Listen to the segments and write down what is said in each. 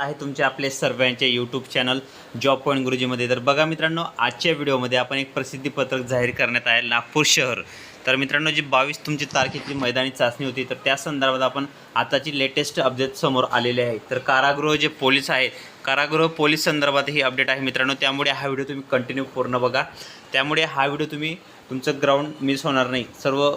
आहे तुमचे आपले सर्वांचे यूट्यूब चॅनल जॉब पॉईंट गुरुजीमध्ये तर बघा मित्रांनो आजच्या व्हिडिओमध्ये आपण एक प्रसिद्धीपत्रक जाहीर करण्यात आहे नागपूर शहर. तर मित्रांनो जी बावीस तुमची तारखेची मैदानी चाचणी होती. तर त्या संदर्भात आपण आताची लेटेस्ट अपडेट समोर आलेली आहे. तर कारागृह जे पोलीस आहेत कारागृह पोलीस संदर्भात ही अपडेट आहे मित्रांनो. त्यामुळे हा व्हिडिओ तुम्ही कंटिन्यू पूर्ण बघा. त्यामुळे हा व्हिडिओ तुम्ही तुमचं ग्राउंड मिस होणार नाही. सर्व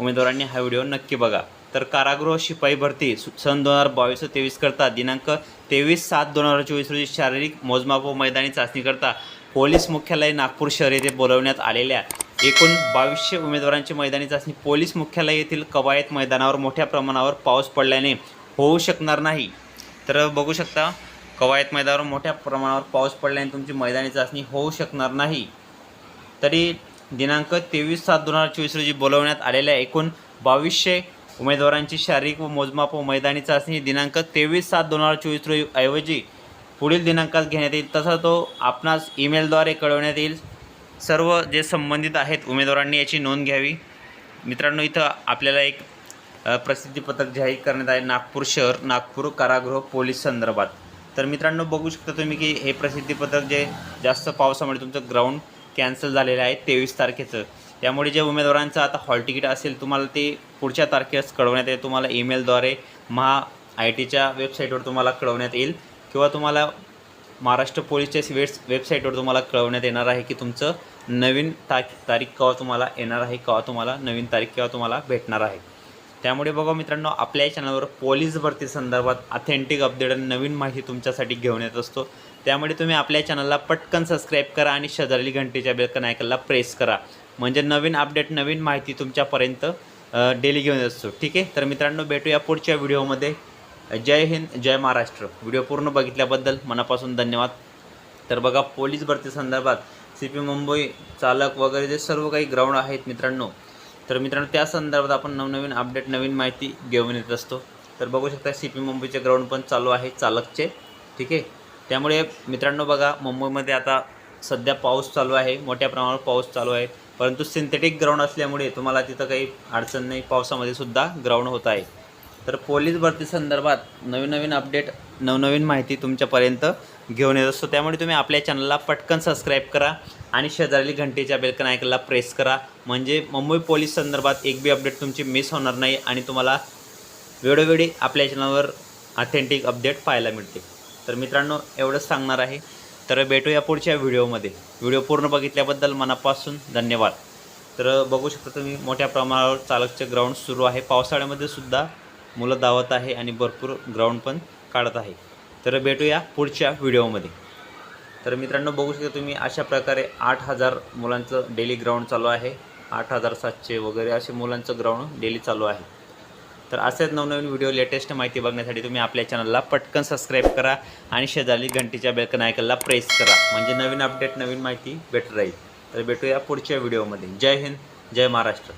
उमेदवारांनी हा व्हिडिओ नक्की बघा. तर कारागृह शिपाई भरती सु- सन दोन हजार बावीस तेवीस करता. दिनांक तेवीस सात दोन हजार चोवीस रोजी शारीरिक मोजमाप व मैदानी चाचणी करता. पोलीस मुख्यालय नागपूर शहर येथे बोलवण्यात आलेल्या एकूण बावीसशे उमेदवारांची मैदानी चाचणी. पोलीस मुख्यालय येथील कवायत मैदानावर मोठ्या प्रमाणावर पाऊस पडल्याने होऊ शकणार नाही. तर बघू शकता कवायत मैदानावर मोठ्या प्रमाणावर पाऊस पडल्याने तुमची मैदानी चाचणी होऊ शकणार नाही. तरी दिनांक तेवीस सात दोन हजार चोवीस रोजी बोलवण्यात आलेल्या एकूण बावीसशे उमेदवारांची शारीरिक व मोजमाप व मैदानी चाचणी दिनांक तेवीस सात दोन हजार चोवीस रोजी ऐवजी पुढील दिनांकात घेण्यात येईल. तसा तो आपणास ईमेलद्वारे कळवण्यात येईल. सर्व जे संबंधित आहेत उमेदवारांनी याची नोंद घ्यावी. मित्रांनो इथं आपल्याला एक प्रसिद्धीपत्रक जाहीर करण्यात आहे नागपूर शहर नागपूर कारागृह पोलीस संदर्भात. तर मित्रांनो बघू शकता तुम्ही की हे प्रसिद्धीपत्रक जे जास्त पावसामुळे तुमचं ग्राउंड कॅन्सल झालेलं आहे तेवीस तारखेचं. त्यामुळे जे उमेदवारांचं आता हॉल तिकीट असेल तुम्हाला ते पुढच्या तारखेस कळवण्यात येईल. तुम्हाला ईमेलद्वारे महा आय टीच्या वेबसाईटवर तुम्हाला कळवण्यात येईल किंवा तुम्हाला महाराष्ट्र पोलीसच्या वेब वेबसाईटवर तुम्हाला कळवण्यात येणार आहे की तुमचं नवीन ता तारीख केव्हा तुम्हाला येणार आहे केव्हा तुम्हाला नवीन तारीख केव्हा तुम्हाला भेटणार आहे. त्यामुळे बघा मित्रांनो आपल्या चॅनलवर पोलीस भरती संदर्भात अथेंटिक अपडेट आणि नवीन माहिती तुमच्यासाठी घेऊन येत असतो. त्यामुळे तुम्ही आपल्या चॅनलला पटकन सबस्क्राईब करा आणि शेजारी घंटेच्या बेलकन आयकनला प्रेस करा. म्हणजे नवीन अपडेट नवीन माहिती तुमच्यापर्यंत डेली घेऊन येत असतो. ठीक आहे? तर मित्रांनो भेटूया पुढच्या व्हिडिओमध्ये जय हिंद जय महाराष्ट्र. व्हिडिओ पूर्ण बघितल्याबद्दल मनापासून धन्यवाद. तर बघा पोलीस भरती संदर्भात सी पी मुंबई चालक वगैरे जे सर्व काही ग्राउंड आहेत मित्रांनो तर मित्रांनो त्या संदर्भात आपण नवनवीन अपडेट नवीन माहिती घेऊन येत असतो. तर बघू शकता सी पी मुंबईचे ग्राउंड पण चालू आहे चालकचे. ठीक आहे? त्यामुळे मित्रांनो बघा मुंबईमध्ये आता सध्या पाऊस चालू आहे मोठ्या प्रमाणावर पाऊस चालू आहे. परंतु सिंथेटिक ग्राउंड असल्यामुळे तुम्हाला तिथं काही अडचण नाही पावसामध्ये सुद्धा ग्राउंड होत आहे. तर पोलीस भरती संदर्भात नवीन नवीन अपडेट नवनवीन माहिती तुमच्यापर्यंत घेऊन येत असतो. त्यामुळे तुम्ही आपल्या चॅनलला पटकन सबस्क्राईब करा आणि शेजारी घंटेच्या बेलकन आयकनला प्रेस करा. म्हणजे मुंबई पोलीस संदर्भात एक बी अपडेट तुमची मिस होणार नाही आणि तुम्हाला वेळोवेळी आपल्या चॅनलवर ऑथेंटिक अपडेट पाहायला मिळते तर मित्रांनो एवढंच सांगणार आहे. तर भेटूया पुढच्या व्हिडिओमध्ये. व्हिडिओ पूर्ण बघितल्याबद्दल मनापासून धन्यवाद. तर बघू शकता तुम्ही मोठ्या प्रमाणावर चालकचे ग्राउंड सुरू आहे. पावसाळ्यामध्ये सुद्धा मुलं धावत आहे आणि भरपूर ग्राउंड पण काढत आहे. तर भेटूया पुढच्या व्हिडिओमध्ये तर मित्रांनो बघू शकता तुम्ही अशा प्रकारे आठ हजार मुलांचं डेली ग्राउंड चालू आहे. आठ हजार सातशे वगैरे असे मुलांचं ग्राउंड डेली चालू आहे. तर असेच नवनवीन व्हिडिओ लेटेस्ट माहिती बघण्यासाठी तुम्ही आपल्या चॅनलला पटकन सबस्क्राईब करा आणि शेजारी घंटीच्या बेलकन आयकनला प्रेस करा. म्हणजे नवीन अपडेट नवीन माहिती भेटत राहील. तर भेटूया पुढच्या व्हिडिओमध्ये जय हिंद जय महाराष्ट्र.